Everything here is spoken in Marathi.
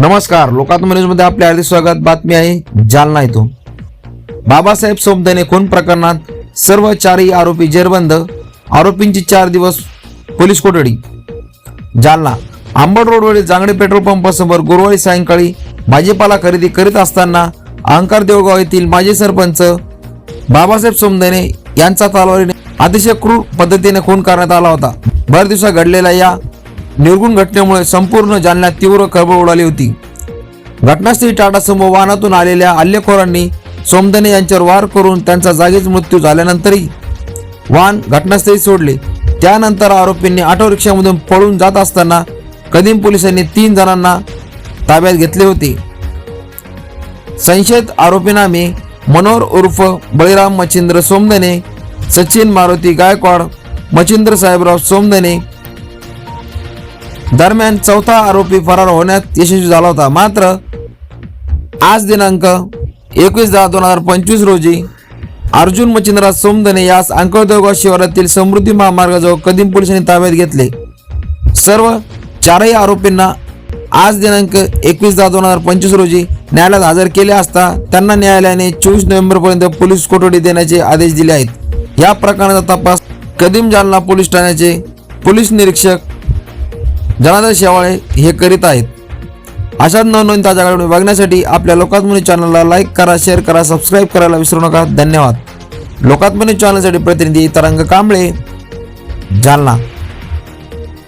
नमस्कार लोकात्म न्यूजमध्ये आपले हार्दिक स्वागत. बातमी आहे जालना इथून. बाबासाहेब सोमदेने खून प्रकरणात सर्व चारही आरोपी जेरबंद. आरोपींची चार दिवस पोलीस कोठडी. जालना आंबड रोडवरील जांगडे पेट्रोल पंपासमोर गुरुवारी सायंकाळी भाजीपाला खरेदी करीत असताना अहंकार देवगाव येथील माजी सरपंच बाबासाहेब सोमदेने यांचा तलवारीने अतिशय क्रूर पद्धतीने खून करण्यात आला होता. भर दिवसा घडलेल्या या निर्गुण घटनेमुळे संपूर्ण जालन्यात तीव्र खळबळ उडाली होती. घटनास्थळी टाटा समूह वाहनातून आलेल्या हल्लेखोरांनी सोमदने यांच्यावर वार करून त्यांचा जागीच मृत्यू झाल्यानंतरही वाहन घटनास्थळी सोडले. त्यानंतर आरोपींनी ऑटो रिक्षामधून पळून जात असताना कदीम पोलिसांनी तीन जणांना ताब्यात घेतले होते. संशयित आरोपीनामे मनोहर उर्फ बळीराम मच्छिंद्र सोमदने सचिन मारुती गायकवाड मच्छिंद्र साहेबराव सोमदने दरम्यान चौथा आरोपी फरार होण्यात यशस्वी झाला होता. मात्र आज दिनांक एकवीस दहा दोन हजार पंचवीस रोजी अर्जुन मच्छिंद्रराज सोमदने यास अंकळदेवगाव शिवारातील समृद्धी महामार्गाजवळ कदीम पोलिसांनी ताब्यात घेतले. सर्व चारही आरोपींना आज दिनांक एकवीस दहा दोन हजार पंचवीस रोजी न्यायालयात हजर केले असता त्यांना न्यायालयाने चोवीस नोव्हेंबरपर्यंत पोलीस कोठडी देण्याचे आदेश दिले आहेत. या प्रकरणाचा तपास कदीम जालना पोलीस ठाण्याचे पोलीस निरीक्षक जनार्दन शेवाळे हे करीत आहेत. अशाच नवनवीन ताज्या घडामोडी बघण्यासाठी आपल्या लोकात्मनी चॅनलला लाईक करा शेअर करा सबस्क्राईब करायला विसरू नका. धन्यवाद. लोकात्मनी चॅनलसाठी प्रतिनिधी तरंग कांबळे जालना.